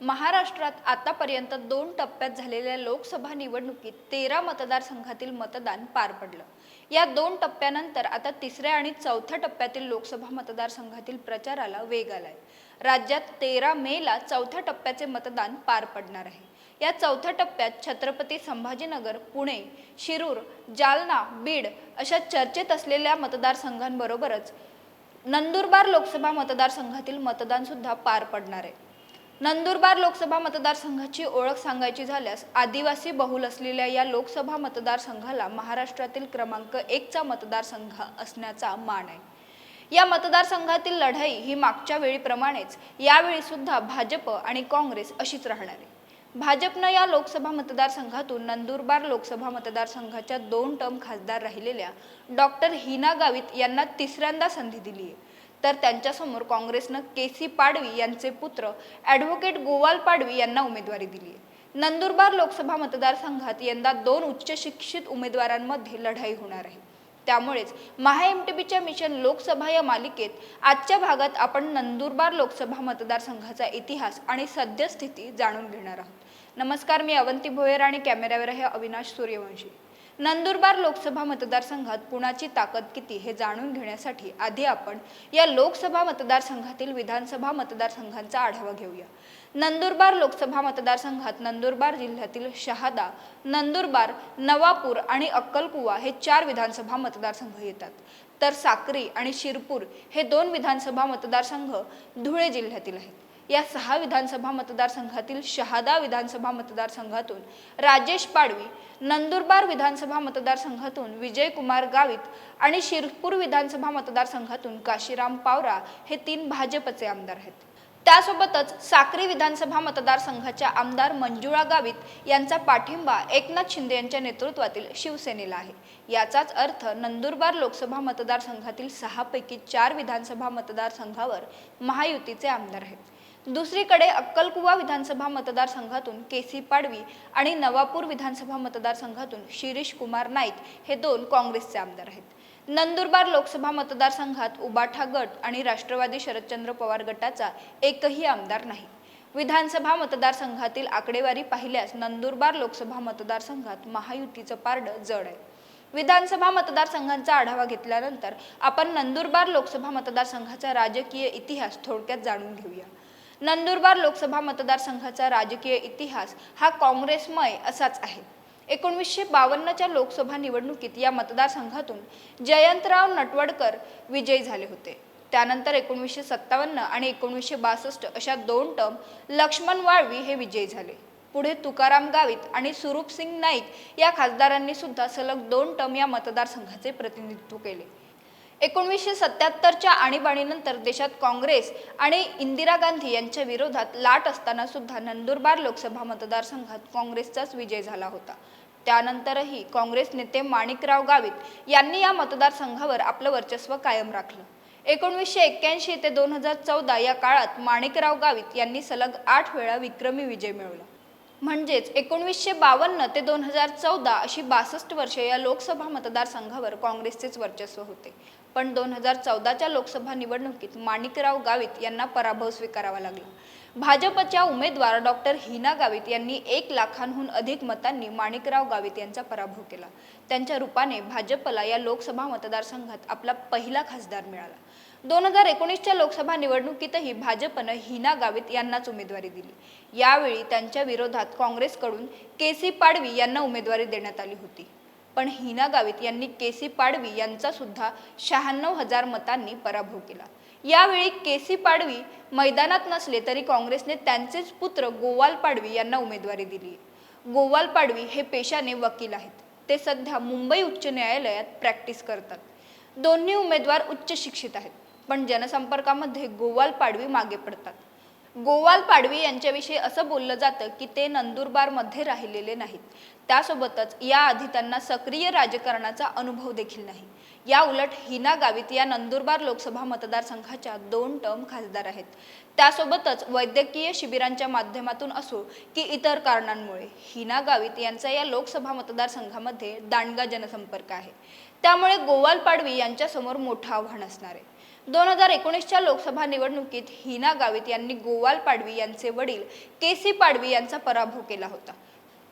महाराष्ट्रात आतापर्यंत दोन टप्प्यात झालेल्या लोकसभा निवडणुकीत तेरा मतदारसंघातील मतदान पार पडलं. या दोन टप्प्यानंतर आता तिसऱ्या आणि चौथ्या टप्प्यातील लोकसभा मतदारसंघातील प्रचाराला वेग आलाय. राज्यात तेरा मेला चौथ्या टप्प्याचे मतदान पार पडणार आहे. या चौथ्या टप्प्यात छत्रपती संभाजीनगर पुणे शिरूर जालना बीड अशा चर्चेत असलेल्या मतदारसंघांबरोबरच नंदुरबार लोकसभा मतदारसंघातील मतदान सुद्धा पार पडणार आहे. नंदुरबार लोकसभा मतदारसंघाची ओळख सांगायची झाल्यास आदिवासी बहुल असलेल्या या लोकसभा मतदारसंघाला महाराष्ट्रातील क्रमांक एकचा मतदारसंघ असण्याचा मान आहे. या मतदारसंघातील लढाई ही मागच्या वेळीप्रमाणेच यावेळी सुद्धा भाजप आणि काँग्रेस अशीच राहणार आहे. भाजपनं या लोकसभा मतदारसंघातून नंदुरबार लोकसभा मतदारसंघाच्या दोन टर्म खासदार राहिलेल्या डॉक्टर हिना गावित यांना तिसऱ्यांदा संधी दिली आहे तर त्यांच्यासमोर काँग्रेसनं के सी पाडवी यांचे पुत्र ॲडव्होकेट गोवाल पाडवी यांना उमेदवारी दिली आहे. नंदुरबार लोकसभा मतदारसंघात यंदा दोन उच्च शिक्षित उमेदवारांमध्ये लढाई होणार आहे. त्यामुळेच महा एम टी बीच्या मिशन लोकसभा या मालिकेत आजच्या भागात आपण नंदुरबार लोकसभा मतदारसंघाचा इतिहास आणि सद्यस्थिती जाणून घेणार आहोत. नमस्कार मी अवंती भोयर आणि कॅमेऱ्यावर आहे अविनाश सूर्यवंशी. नंदुरबार लोकसभा मतदारसंघात पुण्याची ताकद किती हे जाणून घेण्यासाठी आधी आपण या लोकसभा मतदारसंघातील विधानसभा मतदारसंघांचा आढावा घेऊया. नंदुरबार लोकसभा मतदारसंघात नंदुरबार जिल्ह्यातील शहादा नंदुरबार नवापूर आणि अक्कलकुवा हे चार विधानसभा मतदारसंघ येतात. तर साक्री आणि शिरपूर हे दोन विधानसभा मतदारसंघ धुळे जिल्ह्यातील आहेत. या सहा विधानसभा मतदारसंघातील शहादा विधानसभा मतदारसंघातून राजेश पाडवी नंदुरबार विधानसभा मतदारसंघातून विजयकुमार गावित आणि शिरपूर विधानसभा मतदारसंघातून काशीराम पावरा हे तीन भाजपचे आमदार आहेत. त्यासोबतच साक्री विधानसभा मतदारसंघाच्या आमदार मंजुळा गावित यांचा पाठिंबा एकनाथ शिंदे यांच्या नेतृत्वातील शिवसेनेला आहे. याचाच अर्थ नंदुरबार लोकसभा मतदारसंघातील सहापैकी चार विधानसभा मतदारसंघावर महायुतीचे आमदार आहेत. दुसरीकडे अक्कलकुवा विधानसभा मतदारसंघातून के सी पाडवी आणि नवापूर विधानसभा मतदारसंघातून शिरीष कुमार नाईक हे दोन काँग्रेसचे आमदार आहेत. नंदुरबार लोकसभा मतदारसंघात उबाठा गट आणि राष्ट्रवादी शरदचंद्र पवार गटाचा एकही आमदार नाही. विधानसभा मतदारसंघातील आकडेवारी पाहिल्यास नंदुरबार लोकसभा मतदारसंघात महायुतीचं पारडं जड आहे. विधानसभा मतदारसंघांचा आढावा घेतल्यानंतर आपण नंदुरबार लोकसभा मतदारसंघाचा राजकीय इतिहास थोडक्यात जाणून घेऊया. नंदुरबार लोकसभा मतदारसंघाचा राजकीय इतिहास हा काँग्रेसमय असाच आहे. एकोणवीसशे बावन्नच्या लोकसभा निवडणुकीत या मतदारसंघातून जयंतराव नटवडकर विजयी झाले होते. त्यानंतर एकोणीसशे सत्तावन्न आणि एकोणीसशे बासष्ट अशा दोन टर्म लक्ष्मण वाळवी हे विजयी झाले. पुढे तुकाराम गावित आणि सुरूपसिंग नाईक या खासदारांनी सुद्धा सलग दोन टर्म या मतदारसंघाचे प्रतिनिधित्व केले. एकोणवीसशे सत्याहत्तरच्या आणीबाणीनंतर देशात काँग्रेस आणि इंदिरा गांधी यांच्या विरोधात लाट असताना सुद्धा नंदुरबार लोकसभा मतदारसंघात काँग्रेसचाच विजय झाला होता. त्यानंतरही काँग्रेस नेते माणिकराव गावित यांनी या मतदारसंघावर आपलं वर्चस्व कायम राखलं. एकोणवीसशे एक्क्याऐंशी ते दोन हजार चौदा या काळात माणिकराव गावित यांनी सलग आठ वेळा विक्रमी विजय मिळवला. म्हणजेच एकोणवीसशे बावन्न ते दोन हजार चौदा अशी बासष्ट वर्षे या लोकसभा मतदारसंघावर काँग्रेसचेच वर्चस्व होते. पण दोन हजार चौदाच्या लोकसभा निवडणुकीत माणिकराव गावित यांना पराभव स्वीकारावा लागला. भाजपच्या उमेदवार डॉक्टर हिना गावित यांनी एक लाखांहून अधिक मतांनी माणिकराव गावित यांचा पराभव केला. त्यांच्या रूपाने भाजपला या लोकसभा मतदारसंघात आपला पहिला खासदार मिळाला. दोन हजार एकोणीसच्या लोकसभा निवडणुकीतही भाजपनं हिना गावित यांनाच उमेदवारी दिली. यावेळी त्यांच्या विरोधात काँग्रेसकडून के सी पाडवी यांना उमेदवारी देण्यात आली होती. पण हिना गावित यांनी के सी पाडवी यांचा सुद्धा शहाण्णव हजार मतांनी पराभव केला. यावेळी के सी पाडवी मैदानात नसले तरी काँग्रेसने त्यांचेच पुत्र गोवाल पाडवी यांना उमेदवारी दिली. गोवाल पाडवी हे पेशाने वकील आहेत. ते सध्या मुंबई उच्च न्यायालयात प्रॅक्टिस करतात. दोन्ही उमेदवार उच्च शिक्षित आहेत पण जनसंपर्कामध्ये गोवाल पाडवी मागे पडतात. गोवाल पाडवी यांच्याविषयी असं बोललं जातं की ते नंदुरबारमध्ये राहिलेले नाहीत. त्यासोबतच याआधी त्यांना सक्रिय राजकारणाचा अनुभव देखील नाही. या उलट हिना गावित या नंदुरबार लोकसभा मतदारसंघाच्या दोन टर्म खासदार आहेत. त्यासोबतच वैद्यकीय शिबिरांच्या माध्यमातून असो की इतर कारणांमुळे हिना गावित यांचा या लोकसभा मतदारसंघामध्ये दांडगा जनसंपर्क आहे. त्यामुळे गोवाल पाडवी यांच्यासमोर मोठं आव्हान असणार आहे. दोन हजार एकोणीसच्या लोकसभा निवडणुकीत हिना गावित यांनी गोवाल पाडवी यांचे वडील के सी पाडवी यांचा पराभव केला होता.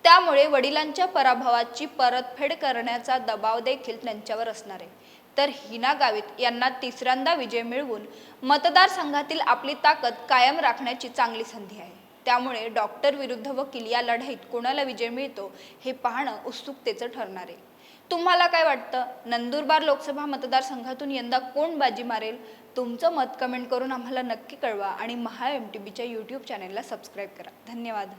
त्यामुळे वडिलांच्या पराभवाची परतफेड करण्याचा दबाव देखील त्यांच्यावर असणार आहे. तर हिना गावित यांना तिसऱ्यांदा विजय मिळवून मतदारसंघातील आपली ताकद कायम राखण्याची चांगली संधी आहे. त्यामुळे डॉक्टर विरुद्ध वकील या लढाईत कोणाला विजय मिळतो हे पाहणं उत्सुकतेचं ठरणार आहे. तुम्हाला काय वाटतं? नंदुरबार लोकसभा मतदारसंघातून यंदा कोण बाजी मारेल? तुमचं मत कमेंट करून आम्हाला नक्की कळवा आणि महा एम टी बीच्या यूट्यूब चॅनेलला सबस्क्राईब करा. धन्यवाद.